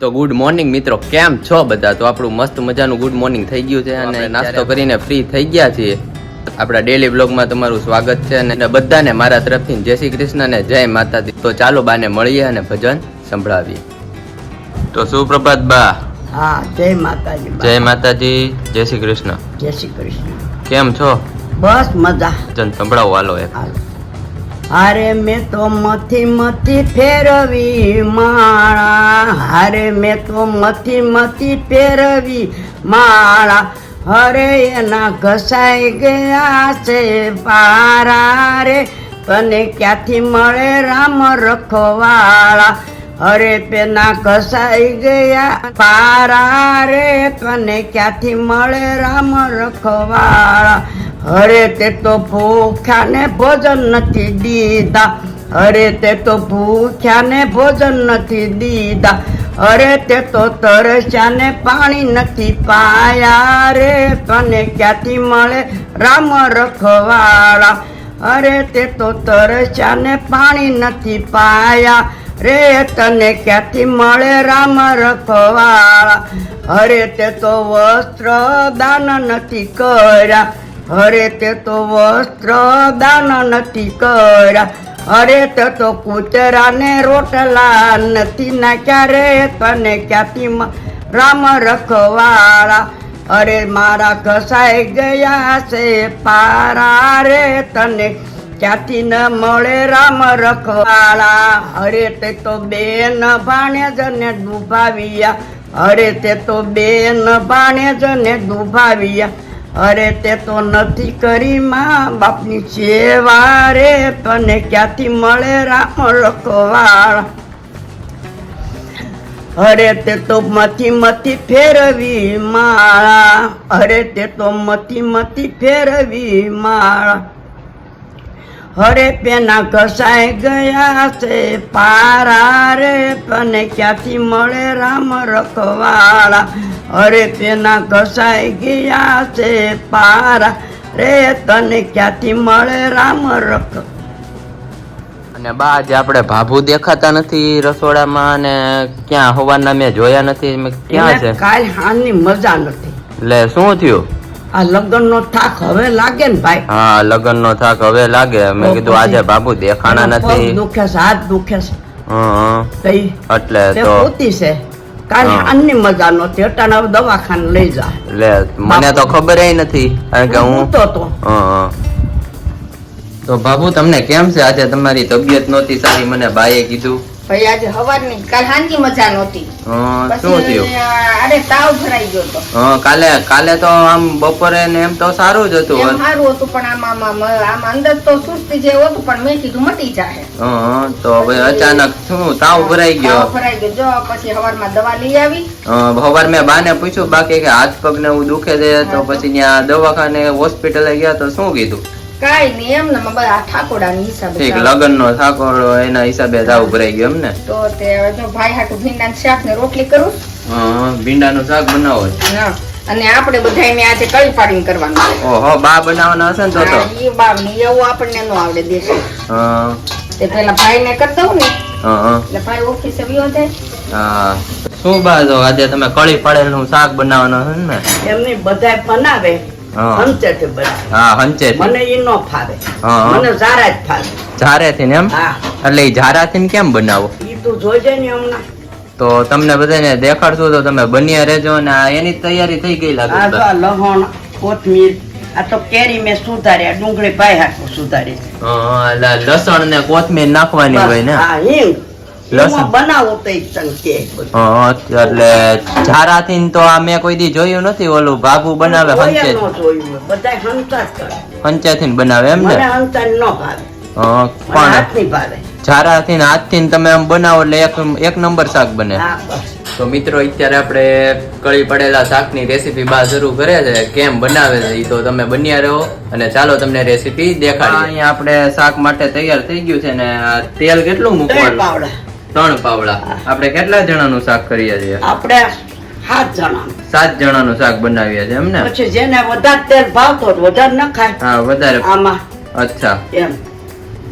તો good morning મિત્રો કેમ છો બધા? તો આપણું મસ્ત મજાનું ગુડ મોર્નિંગ થઈ ગયું છે અને નાસ્તો કરીને ફ્રી થઈ ગયા છીએ. આપણા ડેલી બ્લોગમાં તમારું સ્વાગત છે અને બધાને મારા તરફથી જય શ્રી કૃષ્ણ અને જય માતાજી. તો ચાલો બાને મળીએ અને ભજન સંભળાવીએ. તો સુપ્રભાત બા. હા જય માતાજી જય માતાજી જય શ્રી કૃષ્ણ. જય શ્રી કૃષ્ણ. કેમ છો? બસ મજા. સંભળાવો હાલો એક. હાલો. હારે મેં તો મથી મથી ફેરવી માળા. હારે મેં તો મથી મથી ફેરવી માળા. હરે એના ઘસાઈ ગયા છે પારા રે. તને ક્યાંથી મળે રામ રખવાળા? અરે પેના ઘસાઈ ગયા પારા રે. તને ક્યાંથી મળે રામ રખવાળા? હરે તે તો ભૂખ્યાને ભોજન નથી દીધા. અરે તે તો ભૂખ્યાને ભોજન નથી દીધા. અરે તે તો તરસ્યાને પાણી નથી પાયા રે. તને ક્યાંથી મળે રામ રખવાળા? અરે તે તો તરસ્યાને પાણી નથી પાયા રે. તને ક્યાંથી મળે રામ રખવાળા? અરે તે તો વસ્ત્ર દાન નથી કર્યા. અરે તે તો વસ્ત્ર દાન નથી કર્યા અરે તે તો કૂતરાને રોટલા નથી નાખ્યા રે તને ક્યાંથી રામ રખવાળા. અરે મારા ઘસાઈ ગયા છે પારા રે, તને ક્યાંથી ન મળે રામ રખવાળા. અરે તે તો બેન ભાણેજને દુભાવ્યા. અરે તે તો બેન ભાણેજને ડૂબાવ્યા અરે તે તો નથી કરી માં, બાપની સેવા રે, તને ક્યાંથી મળે રામ લખવાળ અરે તે તો મથી મથી ફેરવી માળા, અરે તે તો મથી મથી ફેરવી માળા. હરે પેના ઘસાઈ ગયા છે પારા રે તને ક્યાંથી મળે રામ રખવાળા? હરે પેના ઘસાઈ ગયા છે પારા રે તને ક્યાંથી મળે રામ રખ? અને બા આજે આપણે ભાભુ દેખાતા નથી રસોડામાં અને ક્યાં હોવાના મેં જોયા નથી ક્યાં છે? કાલ હાની મજા નથી. એટલે શું થયું? આ લગ્નનો થાક હવે લાગે ને ભાઈ? હા લગ્ન નો થાક હવે લાગે. મેં કીધું આજે બાબુ દેખાણા નથી. દુખે છે હાથ દુખે છે. હં, એટલે તો પૂતી છે. કાલે અન્ય મજા નહોતી અટાણે દવાખાને લઈ જા. લે મને તો ખબર નથી કારણ કે હું તો તો. તો બાબુ તમને કેમ છે? આજે તમારી તબિયત નહોતી સારી મને બાએ કીધું. ભાઈ આજે હવારની કાલ હાંજી મજા નહોતી. શું થયું? અરે તાવ ભરાઈ ગયો તો હા કાલે કાલે તો આમ બપોરે ને એમ તો સારું જ હતું. સારું હતું પણ આમ આમ આમ અંદર તો સુસ્તી જે હતું પણ મેં કીધું મટી જાય હા તો હવે અચાનક શું તાવ ભરાઈ ગયો. ભરાઈ ગયો. જો પછી હવારમાં દવા લઈ આવી. હવાર મેં બાને પૂછ્યું બાકી કે હાથ પગ ને એવું દુખે છે તો. પછી ત્યાં દવાખાને હોસ્પિટલે ગયા તો શું કીધું? કાંઈ નહીં એમ ને બધા ઠાકોડાની હિસાબે ઠીક. લગ્ન નો ઠાકોડો એના હિસાબે તા ઉભરાઈ ગયો એમ ને? તો તે હવે જો ભાઈ હાટુ ભીંડા શાક ને રોટલી કરું? હં, ભીંડાનું શાક બનાવો. હા અને આપણે બધાને આજે કળી પાડીને કરવાનું ઓહો બા બનાવવાના હશે ને તો તો? હા, બા ને એવું આપણને નો આવડે દેશે. હા. તે પેલા ભાઈને કરતા હું ને હા હં. એટલે ભાઈ ઓફિસે ગયો છે હા. શું બા જો આજે તમે કળી પાડેલું શાક બનાવવાનું હશે ને? એમની બધાય બનાવે. હા. હંચેથી બનાવે હા હંચે મને ઈ નો ફાવે. મને ઝારા જ ફાવે. ઝારે થી એમ? એટલે ઈ ઝારાથી ને કેમ બનાવો? ઈ તું જોજે ને હમણાં. તો તમને બધાને દેખાડશું તો તમે બન્યા રહેજો ને એની તૈયારી થઈ ગઈ લાગે આ. લહણ કોથમીર આ તો કેરી મેં સુધાર્યા ડુંગળી પાય હાટું સુધારી લસણ ને કોથમીર નાખવાની હોય ને? હા હિંગ. લસણ. એમાં તો ઈ તને કે બધું. હં, એટલે ઝારાથી ને તો આ મેં કોઈ દી જોયું નથી ઓલું ભાગુ બનાવે હંચે બનાવે એમ ને? પણ તમે આમ બનાવો એટલે એક એક નંબર શાક બને. તો મિત્રો અત્યારે આપણે કળી પડેલા શાકની રેસીપી બા શરૂ કરે છે કેમ બનાવે છે એ તો તમે બન્યા રહો અને ચાલો તમને રેસીપી દેખાડી અહીંયા આપણે શાક માટે તૈયાર થઈ ગયું છે ને આ તેલ કેટલું મૂકવાનું? પાવડા. ત્રણ પાવડા. આપણે કેટલા જણાનું શાક કરીએ છીએ? આપણે સાત જણા સાત જણાનું શાક બનાવીએ છીએ એમને પછી જેને વધારે તેલ ભાવતો વધારે ન ખાય. હા વધારે. આમાં. અચ્છા. એમ.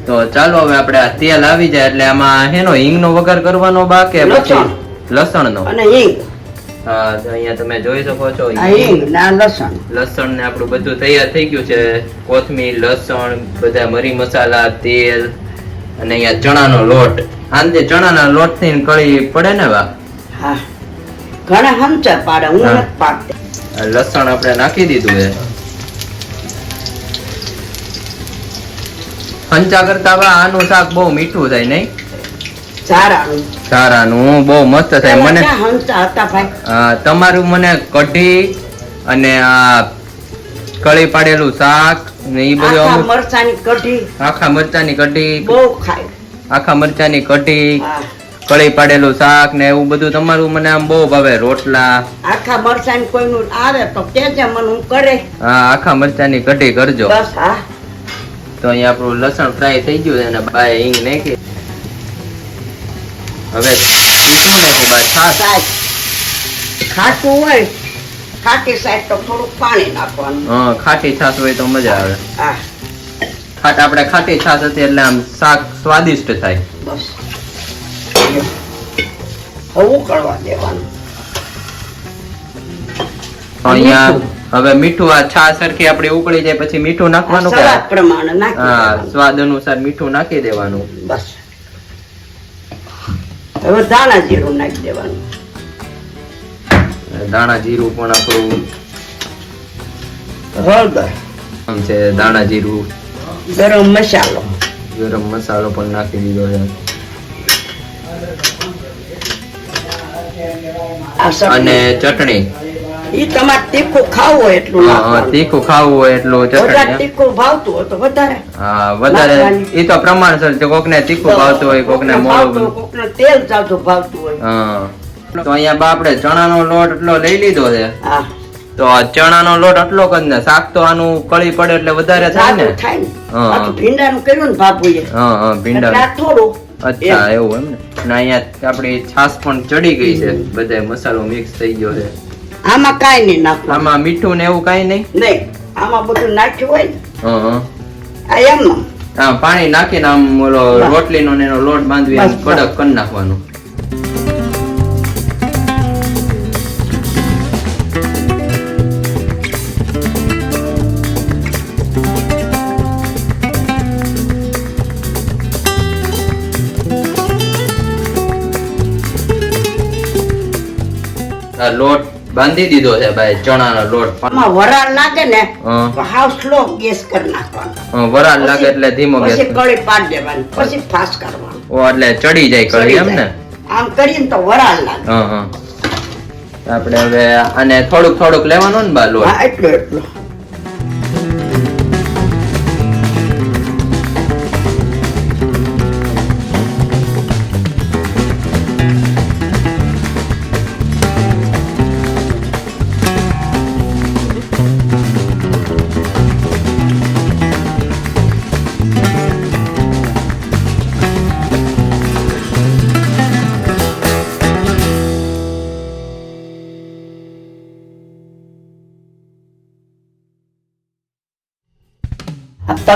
તો ચાલો હવે આપણે આ તેલ આવી જાય એટલે આમાં હેનો હિંગ નો વઘાર કરવાનો બા કે પછી લસણ લસણનો? અને હિંગ. હા અહીંયા તમે જોઈ શકો છો હિંગ. ને લસણ લસણ. ને આપણું બધું તૈયાર થઈ ગયું છે. કોથમીર લસણ બધા મરી મસાલા તેલ અને અહીંયા ચણાનો લોટ. આંદે ચણાના લોટથી કળી પડે ને વા હા. ઘણા હમચા પાડે હું. નથી પાડતી. લસણ આપણે નાખી દીધું છે હંચા કરતા વા આનું શાક બહુ મીઠું થાય નહીં? ચારાનું. સારાનું બહુ મસ્ત થાય. મને તમારું મને કઢી અને આ કળી પાડેલું શાક ને ઈ બધું આખા મરચાની કઢી. આખા મરચાની કઢી. બહુ ખાય. આખા મરચાની કઢી. કળી પાડેલું શાક ને એવું બધું. તમારું મને આમ બહુ ભાવે રોટલા. આખા મરચાની કોઈનું આવે તો કેજે મને હું કરે. હા આખા મરચાની કઢી કરજો. બસ હા. તો અહીંયા આપણું લસણ ફ્રાય થઈ ગયું છે અને બાય હિંગ નાખી. હવે મીઠું ને એવું બાદ ખાટું હોય. ખાટી સાઈડ તો થોડુંક પાણી નાખવાનું. હા ખાટી છાશ હોય તો મજા આવે. હા. ખાટ આપણે ખાટી છાશ હતી એટલે આમ શાક સ્વાદિષ્ટ થાય. બસ. હવે કરવા દેવાનું. અહીંયા હવે મીઠું આ છાશ સરખી આપણી ઉકળી જાય પછી મીઠું નાખવાનું કે સ્વાદ પ્રમાણે નાખી હા સ્વાદ અનુસાર મીઠું નાખી દેવાનું. બસ. હવે દાણા જીરું નાખી દેવાનું. દાણા જીરું પણ આપણું હળદર. છે દાણા જીરું. ગરમ મસાલો. ગરમ મસાલો પણ નાખી દીધો છે. અને ચટણી. ઈ તમારે તીખું ખાવું હોય એટલું હા, તીખું ખાવું હોય એટલું ચટણી તીખું ભાવતું હોય તો વધારે હા વધારે. ઈ એ તો પ્રમાણસર છે કોકને તીખું ભાવતું હોય કોકને મોળું કોકને તેલ ચાલતું ભાવતું હોય. હા. તો અહીંયા બાપડે ચણાનો લોટ એટલો લઈ લીધો છે. તો ચણાનો લોટ એટલો કરી ને શાક તો આનું કળી પડે એટલે વધારે થાય ને? ભીંડાનું કર્યું ને બાપુએ હા હા ભીંડા થોડું. અચ્છા એવું એમ ને અહીંયા આપણી છાસ પણ ચડી ગઈ છે. બધે મસાલો મિક્સ થઈ ગયો છે. આમાં કાઈ નહીં નાખવાનું. આમાં મીઠું ને એવું કાઈ નહીં? નહીં. આમાં બધું નાખ્યું હોય ને. હા હા. આ હા પાણી નાખીને આમ ઓલો નો રોટલીનો ને એનો લોટ બાંધવી. કડક કરી નાખવાનું. લોટ બાંધી દીધો છે ભાઈ ચણાનો લોટ. વરાળ લાગે ને હાવ સ્લો ગેસ કરી નાખવાનો. વરાળ લાગે એટલે ધીમો ગેસ. પછી કળી પાડી દેવાની પછી ફાસ કરવાનો. ઓ એટલે ચડી જાય કળી એમ ને? આમ કરીને તો વરાળ લાગે. હા હા. આપણે હવે આને થોડુંક થોડુંક લેવાનું ને બા લોટ? એટલું એટલું.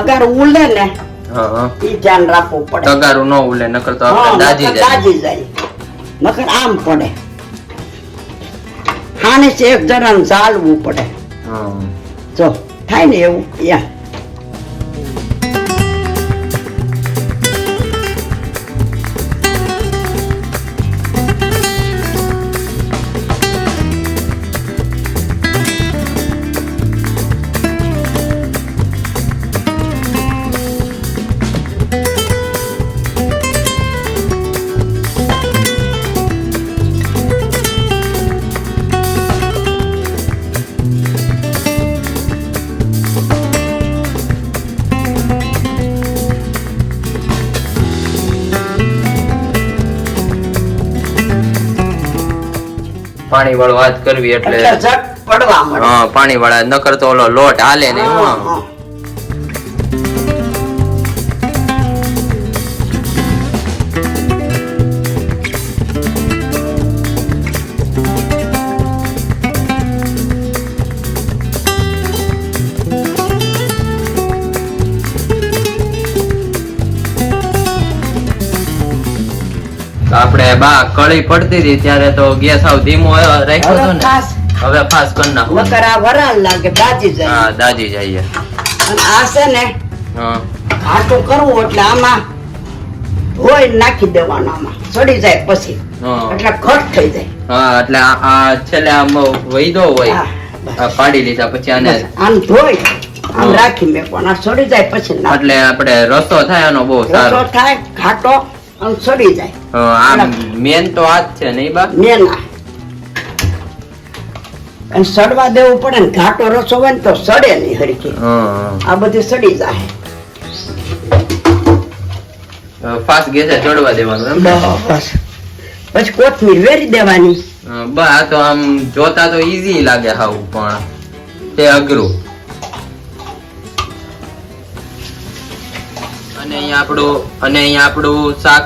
તગાર ઉલે ને ઈ ધ્યાન રાખવું પડે. તગારું ન ઉલે નકર તો આપણે દાજી જાય. દાજી જાય. નકર આમ પડે. હાને છે એક જણાને ઝાલવું પડે. હા. જો થાય ને એવું યા. પાણી વાળો વાત કરવી એટલે એટલે પડવા હા પાણી વાળા નકર તો ઓલો લોટ હાલે ને હા, આપણે બા કળી પડતી હતી ત્યારે તો ગેસ આવ ધીમો રાખ્યો હતો ને. હવે ફાસ કરી નાખો. નકર આ વરાળ લાગે દાજી જાય. હા દાજી જાય. અને આ છે ને હા. ઘાટું કરવું એટલે આમાં હોય નાખી દેવાનું આમાં. સડી જાય પછી. એટલે ઘટ થઈ જાય. હા એટલે આ છેલ્લે આમ વૈદો હોય. પાડી લીધા પછી આને આમ ધોઈ આમ રાખી રાખી પણ આ છોડી જાય પછી એટલે આપણે રસો થાય આનો બહુ સારો. થાય ઘાટો આમ સડી જાય. આમ મેન તો આ જ છે નહીં બા? મેના અને સડવા દેવું પડે ને ઘાટો રસો હોય ને તો સડે નહીં હરખી. આ બધી સડી જાય. ફાસ્ટ ગેસે ચડવા દેવાનું એમ? બસ પછી કોથમીર વેરી દેવાની. બા તો આમ જોતા તો ઈઝી લાગે હાવ પણ તે અઘરું. અને અહીંયા આપણું અને અહીંયા આપણું શાક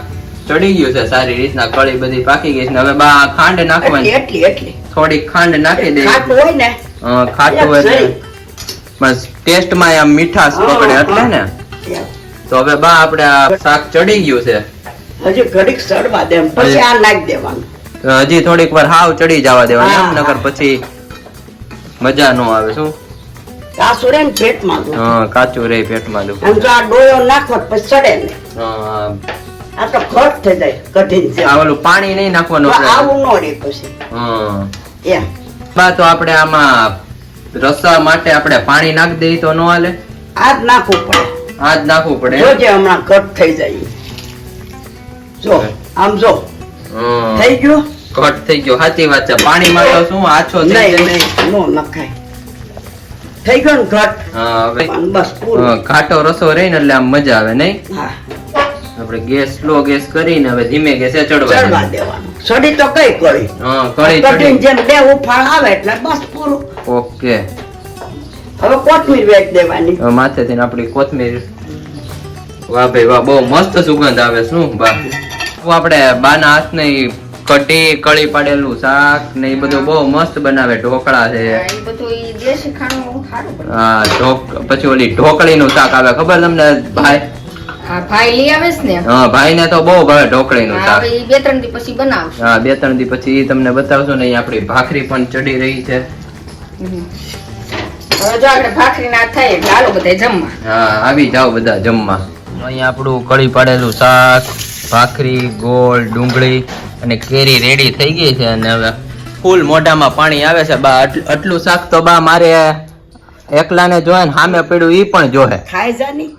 ચડી ગયું છે સારી રીતના. કળી બધી પાકી ગઈ છે. હવે બા ખાંડ નાખવાની. એટલી એટલી થોડી ખાંડ નાખી દે ખાટું હોય ને ખાટું હોય સરી. બસ ટેસ્ટમાં આમ મીઠાશ પકડે એટલે ને. તો હવે બા આપણે આ શાક ચડી ગયું છે. હજી ઘડીક સડવા દે પછી આ નાખી દેવાનું. હજી થોડીક વાર હાવ ચડી જવા દેવાનું નકર પછી મજા ન આવે શું? કાસુ રે પેટમાં હા, કાચું રે પેટમાં દુખે. આમ જો આ ડોયો નાખો પછી સડે ને. હા, આ તો ઘટ થઈ જાય કઠિન છે આ ઓલું પાણી નહીં નાખવાનું આવું ન રહે પછી. હા. એમ. બા તો આપણે આમાં રસા માટે આપણે પાણી નાખી દઈએ તો નો હાલે? આજ નાખવું પડે. આજ નાખવું પડે જોજે હમણાં કટ થઈ જાય. જો આમ જો. થઈ ગયો? ઘટ થઈ ગયો. સાચી વાત છે. પાણીમાં તો શું આછો થઈ જાય? નહીં નો નખાય. થઈ ગયો ને ઘટ? બસ ઘાટો રસો રહી ને એટલે આમ મજા આવે નહીં? આપડે આપણે ગેસ સ્લો ગેસ કરીને હવે ધીમે ગેસે ચડવા ચડવા દેવાનું. સડી તો કઈ કરી હા કઠિન ચડી. જેમ બે ઉફાળ આવે એટલે બસ પૂરું. ઓકે. હવે કોથમીર વેચ દેવાની. હવે માથેથી આપણી કોથમીર. વાહ ભાઈ વાહ બહુ મસ્ત સુગંધ આવે શું? બા આપણે બાના હાથની કઢી કળી પાડેલું શાક ને એ બધું બહુ મસ્ત બનાવે ઢોકળા છે. હા, ઢોક પછી ઓલી ઢોકળીનું શાક આવે ખબર તમને ભાઈ? ભાઈ લઈ ને? હા તો બહુ ભાવે ઢોકળી નું શાક. બે ત્રણ દી પછી બનાવશે. હા બે ત્રણ દી પછી તમને બતાવશો ને આપડી આપણી ભાખરી પણ ચડી રહી છે. હવે જો આપણે ભાખરી ના થાય એટલે હાલો બધા જમવા. હા આવી જાઓ બધા જમવા. અહીંયા આપણું કળી પાડેલું શાક. ભાખરી ગોળ ડુંગળી અને કેરી રેડી થઈ ગઈ છે અને હવે ફૂલ મોઢામાં પાણી આવે છે. બા આટલું- શાક તો બા મારે એકલાને જોયે ને સામે પડ્યું ઈ પણ જોહે. ખાઈ જાની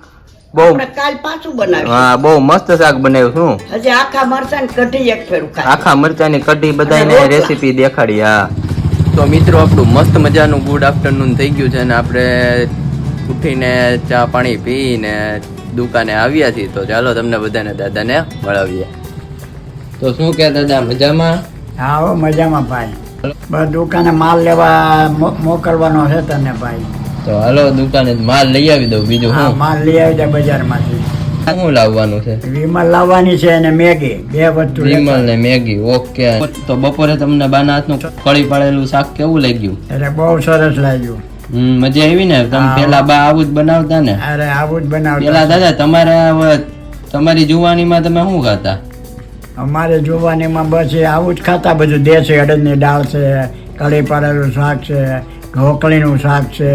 બહુ કાલ પાછું બનાવ્યું. હા બહુ મસ્ત શાક બનાવ્યું શું હજી આખા મરચાની કઢી એક ફેરું ખાય. આખા મરચાની કઢી બધાને રેસીપી દેખાડી હા. તો મિત્રો આપણું મસ્ત મજાનું ગુડ આફ્ટરનૂન થઈ ગયું છે અને આપણે ઉઠીને ચા પાણી પીને દુકાને આવ્યા છીએ તો ચાલો તમને બધાને દાદાને મળાવીએ. તો શું કે દાદા મજામાં? હા હો મજામાં ભાઈ. દુકાને માલ લેવા મોકલવાનો છે તને ભાઈ. તો હાલો દુકાને માલ લઈ આવી દઉં બીજું હા માલ લઈ આવી દે બજારમાંથી શું લાવવાનું છે? વિમલ લાવવાની છે અને મેગી બે વસ્તુ વિમલ ને મેગી ઓકે. તો બપોરે તમને બાના હાથનું કળી પાડેલું શાક કેવું લાગ્યું? એટલે બહુ સરસ લાગ્યું. મજા આવી ને? તમે પેલા બા આવું જ બનાવતા ને? અરે આવું જ પેલા દાદા તમારા તમારી જુવાનીમાં તમે શું ખાતા? અમારે જુવાનીમાં બસ એ આવું જ ખાતા. બધું દેશી અડદની દાળ છે કળી પાડેલું શાક છે ઢોકળીનું શાક છે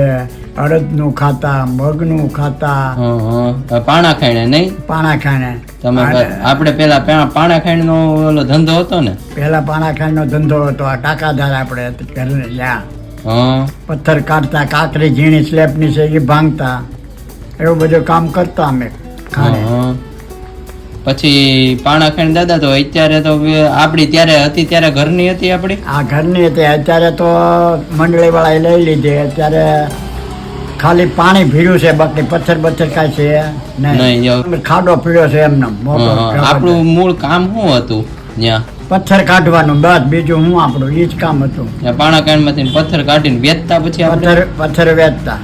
અડદનું ખાતા મગનું ખાતા. પાણા ખાઈને નહીં? પાણા ખાણે તમે આપણે પેલા પાણા ખાઈને નો ઓલો ધંધો હતો ને? પેલા પાણા ખાંડનો ધંધો હતો. આ ટાકાધાર આપણે ઘરે લ્યા. હં. પથ્થર કાઢતા કાકરી ઝીણી સ્લેબની છે એ ભાંગતા. એવું બધું કામ કરતા અમે ખાણે પછી પાણા ખાઈને દાદા તો અત્યારે તો આપડી ત્યારે હતી ત્યારે ઘરની હતી આપણી? આ ઘરની હતી અત્યારે તો મંડળી વાળા લઈ લીધી અત્યારે ખાલી પાણી ભીર્યું છે બાકી પથ્થર પથ્થર કાંઈ છે નહીં, ખાડો પીડ્યો છે એમને. આપણું મૂળ કામ શું હતું ત્યાં? પથ્થર કાઢવાનું બસ બીજું હું આપણું એ જ કામ હતું. ત્યાં પાણા ખાંડમાંથી પથ્થર કાઢીને વેચતા પછી પથ્થર પથ્થર વેચતા.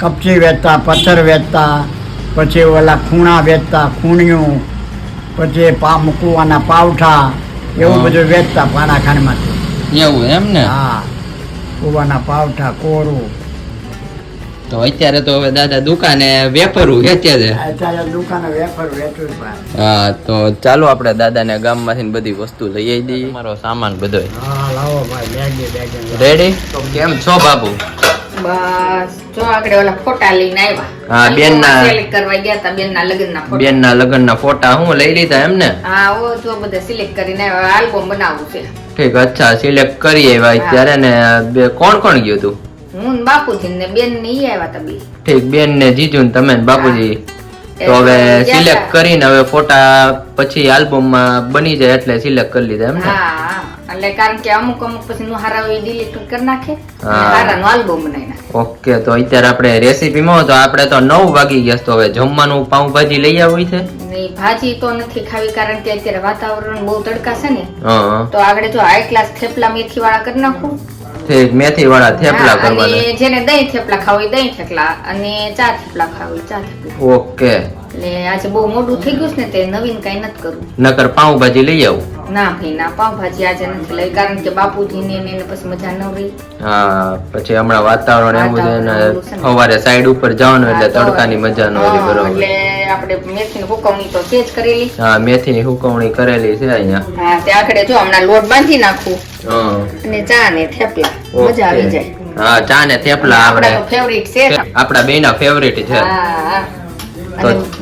કપચી વેચતા પથ્થર વેચતા પછી ઓલા ખૂણા વેચતા ખૂણિયું પછી પા મૂકવાના પાવઠા એવું બધું વેચતા પાણા ખાંડમાંથી એવું એમ ને? હા. કુવાના પાવઠા કોરું તો અત્યારે તો હવે દાદા દુકાને વેફરું વેચે છે. અત્યારે દુકાને વેફર વેચું હા તો ચાલો આપણે દાદાને ગામમાંથી બધી વસ્તુ લઈ આવી દઈએ મારો સામાન બધો. હા લાવો ભાઈ બેગી બેગી. રેડી તો કેમ છો બાબુ? બસ જો આગળ ઓલા ફોટા લઈને આવ્યા. હા, બેનના- સિલેક્ટ કરવા ગયા હતા લગ્ન ના ફોટા. બેનના લગ્નના ફોટા હું લઈ લીધા એમને? હા ઓ જો બધા સિલેક્ટ કરીને આલ્બમ બનાવવું છે. ઠીક અચ્છા સિલેક્ટ કરી આવ્યા. ત્યારે ને કોણ કોણ ગયું તું? હું બાપુજી ને બેન ને ઈ આવ્યા તા બી. ઠીક બેન ને જીજુ ને તમે ને બાપુજી. તો હવે સિલેક્ટ. કરીને હવે ફોટા પછી આલ્બમમાં બની જાય એટલે સિલેક્ટ કરી લીધા એમ ને? હા. એટલે કારણ કે અમુક અમુક પછી નું હારા હોય ડિલીટ કરી નાખે. હારા નું આલ્બમ બનાવી નાખે. ઓકે તો અત્યારે આપણે રેસીપીમાં તો આપણે તો નવ વાગી ગયા તો હવે જમવાનું પાઉંભાજી લઈ આવવી છે? નહીં ભાજી તો નથી ખાવી કારણ કે અત્યારે વાતાવરણ બહુ તડકા છે ને. તો આગળ જો હાઈ ક્લાસ થેપલા મેથી વાળા કરી નાખું. મેથી વાળા થેપલા કરવાના. જેને દહીં થેપલા ખાવી દહીં થેપલા અને ચા થેપલા ખાવી ચા થેપલા. ઓકે. એટલે આજે બહુ મોડું થઈ ગયું છે ને તે નવીન કઈ નથી કરવું. નકર પાઉંભાજી લઈ આવું. ના ભાઈ ના પાવભાજી આજે નથી લઈ કારણ કે બાપુજી ને એને પછી મજા ન રહી. હા પછી હમણાં વાતાવરણ એવું છે ને. સવારે સાઈડ ઉપર જવાનું એટલે તડકાની મજા ન રહી બરોબર. એટલે આપણે મેથીની હુકવણી તો છે જ કરેલી. હા મેથીની હુકવણી કરેલી છે અહીંયા. હા તે આખડે જો હમણાં લોટ બાંધી નાખું અને ચા ને થેપલા. મજા આવી જાય. હા ચા ને થેપલા આપણા ફેવરિટ છે. આપણા બેના ફેવરિટ છે. હા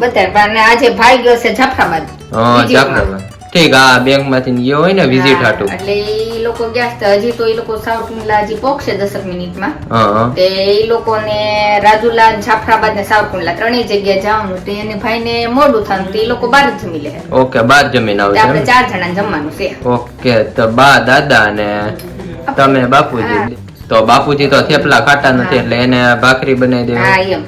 બધા આજે ભાઈ ગયો છે જાફરાબાદ હા જાફરાબાદ ઠીક આ બેંકમાંથી ગયો હોય ને વિઝિટ હા, એટલે એ લોકો ગયા હતા હજી તો એ લોકો સાઉથ મિલા હજી પોકશે દસક મિનિટમાં. તે ઈ લોકોને રાજુલા જાફરાબાદ ને સાવકુંડલા ત્રણેય જગ્યા જવાનું તે એને ભાઈને મોડું થવાનું તે એ લોકો બાર જમી લે. ઓકે બાર જમીન આવશે આપણે ચાર જણા જમવાનું છે. ઓકે તો બા દાદા ને તમે બાપુજી. તો બાપુજી તો થેપલા ખાતા નથી એટલે એને ભાખરી બનાવી હા એમ.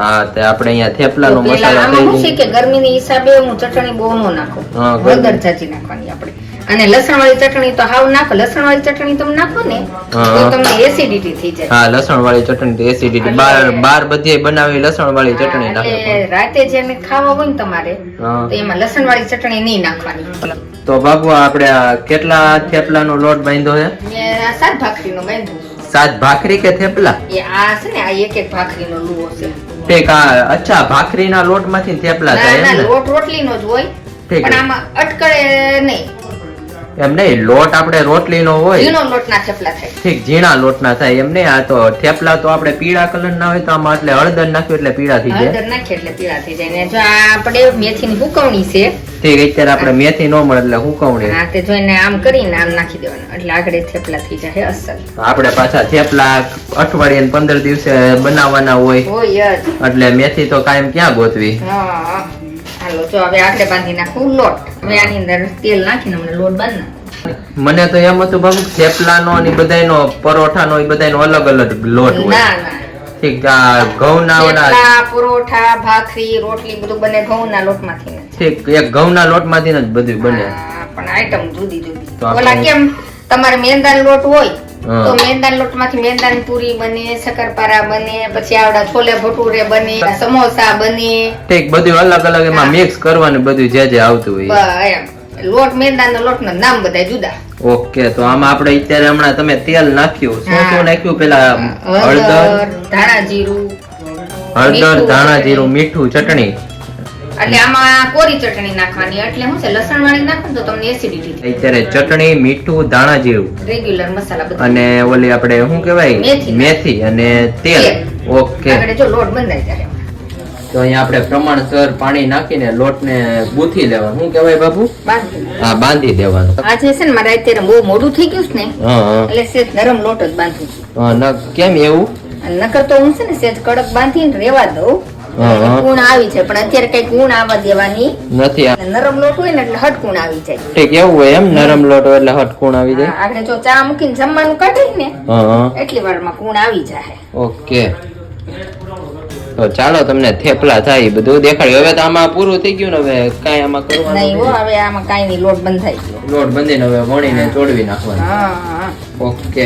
હા તે આપણે અહીંયા થેપલાનો મસાલો આમાં શું છે કે ગરમીની હિસાબે હું ચટણી બહુ નો નાખું. હળદર ચાચી નાખવાની આપણે. અને લસણ વાળી ચટણી તો હાવ નાખો. લસણ વાળી ચટણી તમે નાખો ને તો તમને એસિડિટી થઈ જાય. હા લસણ વાળી ચટણી તો એસિડિટી બાર બાર બધે બનાવી લસણ વાળી ચટણી નાખો. રાતે જેને ખાવા હોય ને તમારે તો એમાં લસણ વાળી ચટણી નહીં નાખવાની. તો બાપુ આપણે કેટલા કેટલા થેપલાનો લોટ બાંધ્યો છે સાત ભાખરીનો બાંધ્યું સાત ભાખરી કે થેપલા? એ આ છે ને આ એક એક ભાખરીનો લુવો છે. ઠીક આ અચ્છા ભાખરીના લોટમાંથી થેપલા થાય ના લોટ રોટલીનો જ હોય. પણ આમાં અટકળે નહીં. એમ નહીં લોટ આપણે રોટલીનો હોય. ઝીણો લોટના થેપલા થાય. ઠીક ઝીણા લોટના થાય એમ નહીં આ તો થેપલા તો આપણે પીળા કલર ના હોય તો આમાં એટલે હળદર નાખ્યું એટલે પીળા થઈ જાય. હળદર નાખીએ એટલે પીળા થઈ જાય. ને જો આપણે મેથીની હુકવણી છે. ઠીક અત્યારે આપણે મેથી ન મળે એટલે હુકવણી. હા તે જોઈને આમ કરીને આમ નાખી દેવાનું. એટલે આગળ થેપલા થઈ જાય અસર આપણે પાછા થેપલા અઠવાડિયે ને પંદર દિવસે બનાવવાના હોય. એટલે મેથી તો કાયમ ક્યાં ગોતવી? હા. હાલો જો હવે આગળ બાંધી નાખું. લોટ. હવે આની અંદર તેલ નાખીને અમને લોટ બાંધી નાખું. મને તો એમ હતું બાબુ થેપલાનો અને બધાયનો પરોઠાનો એ બધાયનો અલગ અલગ લોટ હોય. ના ના. ઠીક આ ઘઉંના ઓલા પરોઠા ભાખરી રોટલી બધું બને ઘઉંના લોટમાંથી. ઠીક એક ઘઉંના લોટમાંથી જ બધું બને. પણ આઈટમ જુદી જુદી ઓલા કેમ તમારે મેંદાનો લોટ હોય. તો મેંદાના લોટમાંથી મેંદાની પૂરી બને શક્કરપારા બને પછી આવડા છોલે ભટુરે બને સમોસા બને. ઠીક બધું અલગ અલગ એમાં મિક્સ કરવાનું બધું જે જે આવતું હોય લોટ મેંદાનો લોટના નામ બધા જુદા. ઓકે તો આમાં આપણે અત્યારે હમણાં તમે તેલ નાખ્યું. શું શું નાખ્યું પેલા? હળદર હળદર? ધાણા જીરું હળદર ધાણા જીરું મીઠું ચટણી. એટલે આમાં કોરી ચટણી નાખવાની એટલે હું છે લસણ વાળી નાખો તો તમને એસિડિટી થાય. અત્યારે ચટણી મીઠું ધાણા જેવું. રેગ્યુલર મસાલા બધા. અને ઓલી આપણે શું કહેવાય? મેથી. મેથી અને તેલ. ઓકે. આગળ જો લોટ બંધાઈ જાય. તો અહીંયા આપણે પ્રમાણસર પાણી નાખીને લોટને ગૂંથી લેવાનું. શું કહેવાય બાપુ? બાંધી. હા બાંધી દેવાનું. આજે છે ને મારે અત્યારે બહુ મોડું થઈ ગયું છે ને એટલે સેજ નરમ લોટ જ બાંધું છું. કેમ એવું? નકર તો હું છે ને સેજ કડક બાંધીને રેવા દઉં. કુણ આવી છે પણ અત્યારે કઈ કુણ આવવા દેવાની નથી નરમ લોટ હોય ને એટલે હટકુણ આવી જાય. ઠીક એવું હોય એમ? નરમ લોટ એટલે હટકુણ આવી જાય? આપણે જો ચા મૂકીને જમવાનું કાઢી ને એટલી વારમાં કુણ આવી જાય ઓકે. તો ચાલો તમને થેપલા થાય બધું દેખાડ્યું. હવે તો આમાં પૂરું થઈ ગયું ને હવે? કાંઈ આમાં નહીં કરવાનું હો હવે આમાં કાંઈ નહીં લોટ બંધાઈ ગયો. લોટ બંધીને હવે વણીને ચોડવી નાખવાનું. ઓકે.